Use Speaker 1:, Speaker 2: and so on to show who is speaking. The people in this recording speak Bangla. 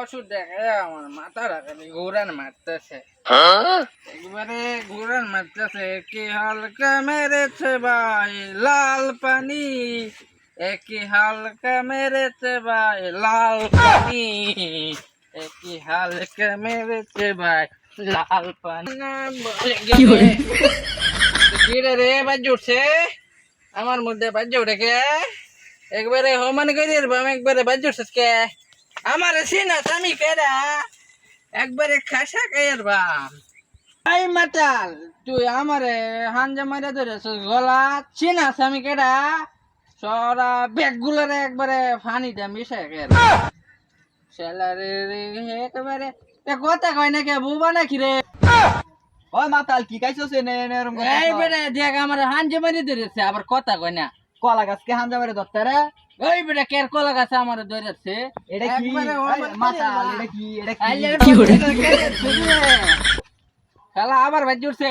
Speaker 1: ওষুধ দেখে আমার মাথা রাখানি ঘুরান মারতেছে। একবারে ঘুরান মারতেছে কি হালকা মেরেছে ভাই লাল পানি। একই হালকা মেরেছে ভাই লাল পানি। একই হালকা মেরেছে ভাই লাল পানি। কি রে রে বাজ উঠছে? আমার মধ্যে বাজ উঠে কে? একবারে হমান করে বাম একবারে বাজ উঠছিস কে আমার সিনাস আমি কেডা একবারে খাসা কের বাম। এই মাতাল তুই আমারে হাঞ্জা মারা ধরেছিস গলা চিনাস আমি কেডা? সরা ব্যাগ গুলারে একবারে ফানিতে মিশাই কে সেলারে রে একেবারে। এ কথা কয় না কে বুবা নাকি রে?
Speaker 2: ওই মাতাল কি খাইছস এনে এনে এরম
Speaker 1: এই বেটা দেখ আমার হাঞ্জা মারি ধরেছে আবার কথা কয় না।
Speaker 2: কলা গাছকে হান্দা মেরে ধরতে রে?
Speaker 1: ওই বেটা কের কলা গাছে আমার ধরেছে
Speaker 2: এটা কি?
Speaker 1: করে
Speaker 2: এটা কি? এটা কি?
Speaker 1: খেলা আবার ভাই উঠছে।